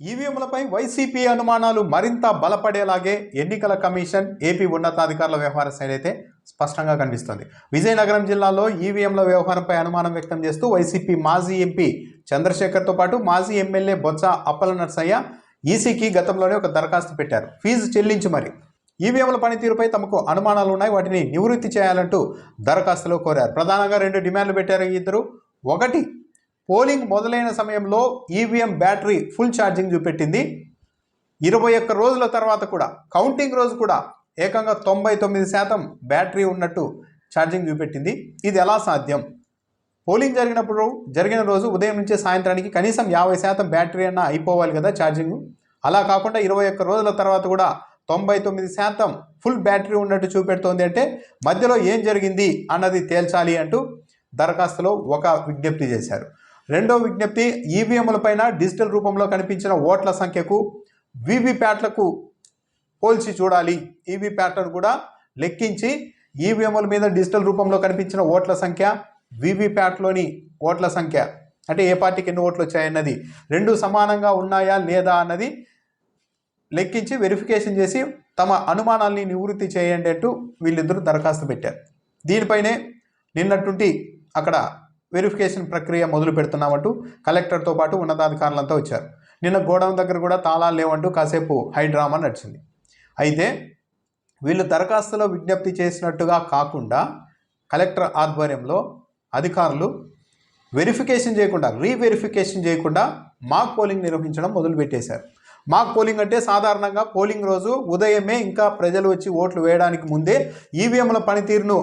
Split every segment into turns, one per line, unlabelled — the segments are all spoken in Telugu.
ఈవీఎంలపై వైసీపీ అనుమానాలు మరింత బలపడేలాగే ఎన్నికల కమిషన్ ఏపీ ఉన్నతాధికారుల వ్యవహార శైలి అయితే స్పష్టంగా కనిపిస్తోంది. విజయనగరం జిల్లాలో ఈవీఎంల వ్యవహారంపై అనుమానం వ్యక్తం చేస్తూ వైసీపీ మాజీ ఎంపీ చంద్రశేఖర్తో పాటు మాజీ ఎమ్మెల్యే బొత్స అప్పల నర్సయ్య ఈసీకి గతంలోనే ఒక దరఖాస్తు పెట్టారు. ఫీజు చెల్లించి మరి. ఈవీఎంల పనితీరుపై తమకు అనుమానాలు ఉన్నాయి. వాటిని నివృత్తి చేయాలంటూ దరఖాస్తులో కోరారు. ప్రధానంగా రెండు డిమాండ్లు పెట్టారు ఇద్దరు. ఒకటి పోలింగ్ మొదలైన సమయంలో ఈవీఎం బ్యాటరీ ఫుల్ ఛార్జింగ్ చూపెట్టింది. ఇరవై ఒక్క రోజుల తర్వాత కూడా కౌంటింగ్ రోజు కూడా ఏకంగా తొంభై తొమ్మిది శాతం బ్యాటరీ ఉన్నట్టు ఛార్జింగ్ చూపెట్టింది. ఇది ఎలా సాధ్యం? పోలింగ్ జరిగినప్పుడు జరిగిన రోజు ఉదయం నుంచి సాయంత్రానికి కనీసం యాభై శాతం బ్యాటరీ అన్న అయిపోవాలి కదా ఛార్జింగ్? అలా కాకుండా ఇరవై ఒక్క రోజుల తర్వాత కూడా తొంభై తొమ్మిది శాతం ఫుల్ బ్యాటరీ ఉన్నట్టు చూపెడుతోంది అంటే మధ్యలో ఏం జరిగింది అన్నది తేల్చాలి అంటూ దరఖాస్తులో ఒక విజ్ఞప్తి చేశారు. రెండో విజ్ఞప్తి ఈవీఎంల పైన డిజిటల్ రూపంలో కనిపించిన ఓట్ల సంఖ్యకు వీవీప్యాట్లకు పోల్చి చూడాలి. ఈవీప్యాట్లను కూడా లెక్కించి ఈవీఎంల మీద డిజిటల్ రూపంలో కనిపించిన ఓట్ల సంఖ్య వీవీప్యాట్లోని ఓట్ల సంఖ్య. అంటే ఏ పార్టీకి ఎన్ని ఓట్లు వచ్చాయన్నది రెండు సమానంగా ఉన్నాయా లేదా అన్నది లెక్కించి వెరిఫికేషన్ చేసి తమ అనుమానాల్ని నివృత్తి చేయండి అంటూ వీళ్ళిద్దరూ దరఖాస్తు పెట్టారు. దీనిపైనే నిన్నటువంటి అక్కడ వెరిఫికేషన్ ప్రక్రియ మొదలు పెడుతున్నామంటూ కలెక్టర్తో పాటు ఉన్నతాధికారులంతా వచ్చారు. నిన్న గోడౌన్ దగ్గర కూడా తాళాలు లేవంటూ కాసేపు హై డ్రామా నడిచింది. అయితే వీళ్ళు దరఖాస్తులో విజ్ఞప్తి చేసినట్టుగా కాకుండా కలెక్టర్ ఆధ్వర్యంలో అధికారులు వెరిఫికేషన్ చేయకుండా రీవెరిఫికేషన్ చేయకుండా మాక్ పోలింగ్ నిర్వహించడం మొదలుపెట్టేశారు. మాక్ పోలింగ్ అంటే సాధారణంగా పోలింగ్ రోజు ఉదయమే ఇంకా ప్రజలు వచ్చి ఓట్లు వేయడానికి ముందే ఈవీఎంల పనితీరును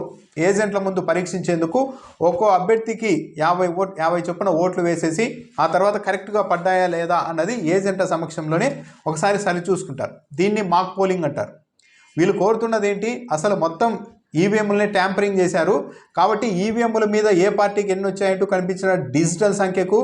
ఏజెంట్ల ముందు పరీక్షించేందుకు ఒక్కో అభ్యర్థికి యాభై ఓట్ యాభై చొప్పున ఓట్లు వేసేసి ఆ తర్వాత కరెక్ట్గా పడ్డాయా లేదా అన్నది ఏజెంట్ల సమక్షంలోనే ఒకసారి సరి చూసుకుంటారు. దీన్ని మాక్ పోలింగ్ అంటారు. వీళ్ళు కోరుతున్నది ఏంటి అసలు మొత్తం ఈవీఎంలని ట్యాంపరింగ్ చేశారు. కాబట్టి ఈవీఎంల మీద ఏ పార్టీకి ఎన్ని వచ్చాయంటూ కనిపించిన డిజిటల్ సంఖ్యకు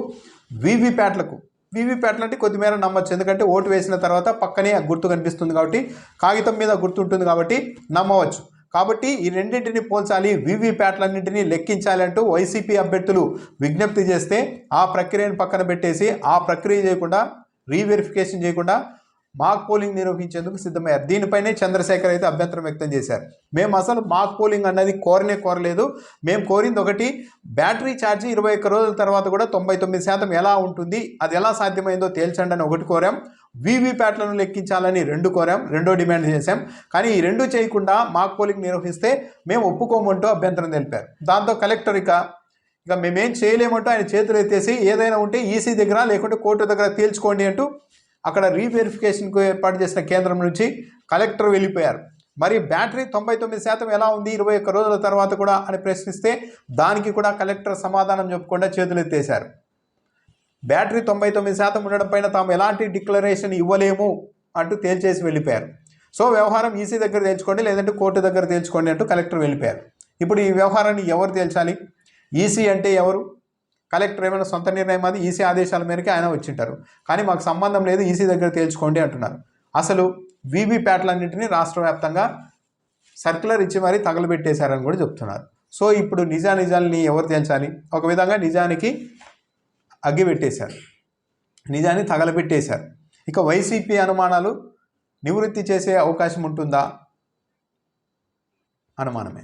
వీవీప్యాట్లకు వీవీప్యాట్లు అంటే కొద్దిమేర నమ్మచ్చు. ఎందుకంటే ఓటు వేసిన తర్వాత పక్కనే గుర్తు కనిపిస్తుంది కాబట్టి కాగితం మీద గుర్తు ఉంటుంది కాబట్టి నమ్మవచ్చు. కాబట్టి ఈ రెండింటిని పోల్చాలి వీవీప్యాట్లన్నింటినీ లెక్కించాలి అంటూ వైసీపీ అభ్యర్థులు విజ్ఞప్తి చేస్తే ఆ ప్రక్రియను పక్కన పెట్టేసి ఆ ప్రక్రియ చేయకుండా రీవెరిఫికేషన్ చేయకుండా మాక్ పోలింగ్ నిర్వహించేందుకు సిద్ధమయ్యారు. దీనిపైనే చంద్రశేఖర్ అయితే అభ్యంతరం వ్యక్తం చేశారు. మేము అసలు మాక్ పోలింగ్ అన్నది కోరనే కోరలేదు. మేము కోరింది ఒకటి బ్యాటరీ ఛార్జ్ ఇరవై ఒక్క రోజుల తర్వాత కూడా తొంభై తొమ్మిది శాతం ఎలా ఉంటుంది అది ఎలా సాధ్యమైందో తేల్చండి అని ఒకటి కోరాం. వీవీప్యాట్లను లెక్కించాలని రెండు కోరాం రెండో డిమాండ్ చేశాం. కానీ ఈ రెండు చేయకుండా మాక్ పోలింగ్ నిర్వహిస్తే మేము ఒప్పుకోమంటూ అభ్యంతరం తెలిపారు. దాంతో కలెక్టర్ ఇక ఇక మేమేం చేయలేమంటూ ఆయన చేతులు ఎత్తేసి ఏదైనా ఉంటే ఈసీ దగ్గర లేకుంటే కోర్టు దగ్గర తేల్చుకోండి అంటూ అక్కడ రీవెరిఫికేషన్కు ఏర్పాటు చేసిన కేంద్రం నుంచి కలెక్టర్ వెళ్ళిపోయారు. మరి బ్యాటరీ తొంభై తొమ్మిది శాతం ఎలా ఉంది? ఇరవై ఒక్క రోజుల తర్వాత కూడా అని ప్రశ్నిస్తే దానికి కూడా కలెక్టర్ సమాధానం చెప్పకుండా చేతులెత్తేశారు బ్యాటరీ తొంభై తొమ్మిది శాతం ఉండడం పైన తాము ఎలాంటి డిక్లరేషన్ ఇవ్వలేము అంటూ తేల్చేసి వెళ్ళిపోయారు. సో వ్యవహారం ఈసీ దగ్గర తేల్చుకోండి లేదంటే కోర్టు దగ్గర తేల్చుకోండి అంటూ కలెక్టర్ వెళ్ళిపోయారు. ఇప్పుడు ఈ వ్యవహారాన్ని ఎవరు తేల్చాలి? ఈసీ అంటే ఎవరు? కలెక్టర్ ఏమైనా సొంత నిర్ణయం అది ఈసీ ఆదేశాల మేరకు ఆయన వచ్చింటారు. కానీ మాకు సంబంధం లేదు ఈసీ దగ్గర తేల్చుకోండి అంటున్నారు. అసలు వీవీప్యాట్లన్నింటినీ రాష్ట్ర వ్యాప్తంగా సర్క్యులర్ ఇచ్చి మరీ తగలబెట్టేశారని కూడా చెప్తున్నారు. సో ఇప్పుడు నిజా నిజాల్ని ఎవరు తేల్చాలి? ఒక విధంగా నిజానికి అగ్గి పెట్టేశారు నిజాన్ని తగలబెట్టేశారు. ఇక వైసీపీ అనుమానాలు నివృత్తి చేసే అవకాశం ఉంటుందా? అనుమానమే.